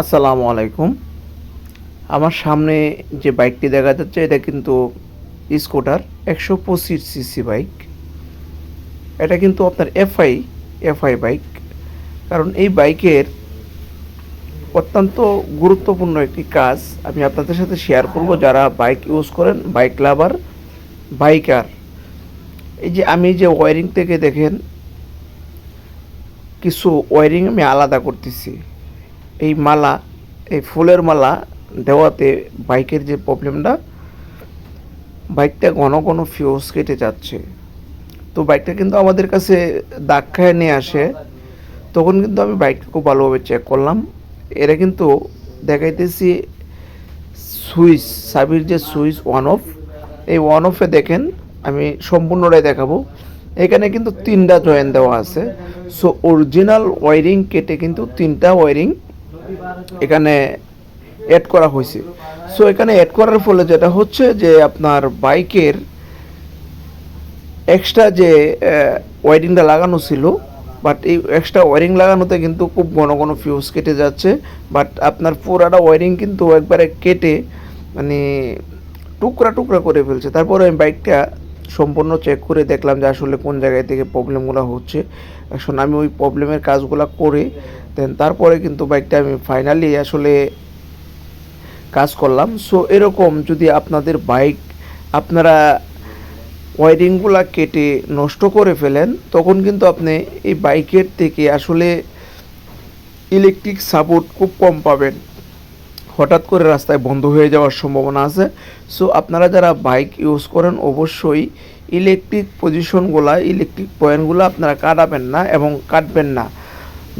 আসসালামু আলাইকুম। আমার সামনে যে বাইকটি দেখা যাচ্ছে, এটা কিন্তু স্কুটার, একশো পঁচিশ সিসি বাইক। এটা কিন্তু আপনার এফআই এফআই বাইক। কারণ এই বাইকের অত্যন্ত গুরুত্বপূর্ণ একটি কাজ আমি আপনাদের সাথে শেয়ার করব। যারা বাইক ইউজ করেন, বাইক লাভার বাইকার এই যে আমি যে ওয়ারিং থেকে দেখেন, কিছু ওয়ারিং আমি আলাদা করতেছি। এই মালা, এই ফুলের মালা দেওয়াতে বাইকের যে প্রবলেমটা, বাইকটা ঘন ঘন ফিউজ কেটে যাচ্ছে। তো বাইকটা কিন্তু আমাদের কাছে দাগ খায় নিয়ে আসে। তখন কিন্তু আমি বাইকটা খুব ভালোভাবে চেক করলাম। এরা কিন্তু দেখাইতেছি সুইচ, সাবির যে সুইচ ওয়ান অফ এই ওয়ান অফে দেখেন, আমি সম্পূর্ণটাই দেখাবো। এখানে কিন্তু তিনটা জয়েন দেওয়া আছে। সো অরিজিনাল ওয়ারিং কেটে কিন্তু তিনটা ওয়ারিং এখানে অ্যাড করা হয়েছে। সো এখানে অ্যাড করার ফলে যেটা হচ্ছে যে আপনার বাইকের এক্সট্রা যে ওয়ারিংটা লাগানো ছিল বাট এই এক্সট্রা ওয়ারিং লাগানোতে কিন্তু খুব ঘন ঘন ফিউজ কেটে যাচ্ছে বাট আপনার পুরাটা ওয়ারিং কিন্তু একবারে কেটে মানে টুকরা টুকরা করে ফেলছে। তারপরে বাইকটা সম্পূর্ণ চেক করে দেখলাম যে আসলে কোন জায়গায় থেকে প্রবলেমগুলো হচ্ছে। এখন আমি ওই প্রবলেমের কাজগুলো করে দেন তারপরে কিন্তু বাইকটা আমি ফাইনালি আসলে কাজ করলাম। সো এরকম যদি আপনাদের বাইক আপনারা ওয়ারিংগুলা কেটে নষ্ট করে ফেলেন, তখন কিন্তু আপনি এই বাইকের থেকে আসলে ইলেকট্রিক সাপোর্ট খুব কম পাবেন। হঠাৎ করে রাস্তায় বন্ধ হয়ে যাওয়ার সম্ভাবনা আছে। সো আপনারা যারা বাইক ইউজ করেন, অবশ্যই ইলেকট্রিক পজিশনগুলা ইলেকট্রিক পয়েন্টগুলো আপনারা কাটাবেন না এবং কাটবেন না।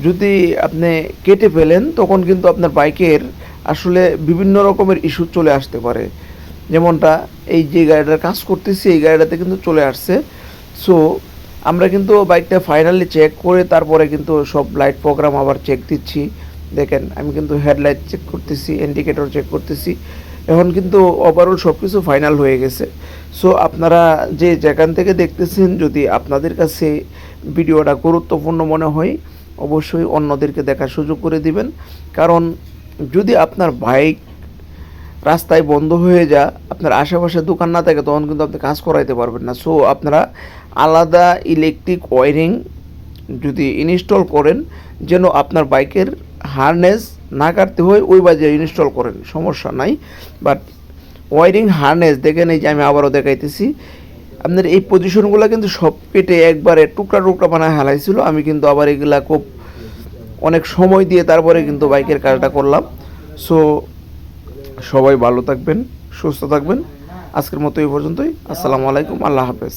যদি আপনি কেটে ফেলেন, তখন কিন্তু আপনার বাইকের আসলে বিভিন্ন রকমের ইস্যু চলে আসতে পারে। যেমনটা এই যে গাড়িটার কাজ করতেছি, এই গাড়িটাতে কিন্তু চলে আসছে। সো আমরা কিন্তু বাইকটা ফাইনালি চেক করে, তারপরে কিন্তু সব লাইট প্রোগ্রাম আবার চেক দিচ্ছি। দেখেন, আমি কিন্তু হেডলাইট চেক করতেছি ইন্ডিকেটর চেক করতেছি। এখন কিন্তু ওভারঅল সব কিছু ফাইনাল হয়ে গেছে। সো আপনারা যে যেখান থেকে দেখতেছেন, যদি আপনাদের কাছে ভিডিওটা গুরুত্বপূর্ণ মনে হয়, অবশ্যই অন্যদেরকে দেখার সুযোগ করে দিবেন। কারণ, যদি আপনার বাইক রাস্তায় বন্ধ হয়ে যা আপনার আশেপাশে দোকান না থাকে, তখন কিন্তু আপনি কাজ করাইতে পারবেন না। সো আপনারা আলাদা ইলেকট্রিক ওয়ারিং যদি ইনস্টল করেন, যেন আপনার বাইকের হারনেস না কাটতে হয়, ওই বাজে ইনস্টল করেন, সমস্যা নাই। বাট ওয়ারিং হারনেস দেখেন এই যে আমি আবারও দেখাইতেছি। আপনার এই পজিশনগুলো কিন্তু সব কেটে একবারে টুকরা টুকরা বানায় হালাইছিল। আমি কিন্তু আবার এগুলা খুব অনেক সময় দিয়ে তারপরে কিন্তু বাইকের কাজটা করলাম। সো সবাই ভালো থাকবেন, সুস্থ থাকবেন। আজকের মতো এই পর্যন্তই। আসসালামু আলাইকুম, আল্লাহ হাফেজ।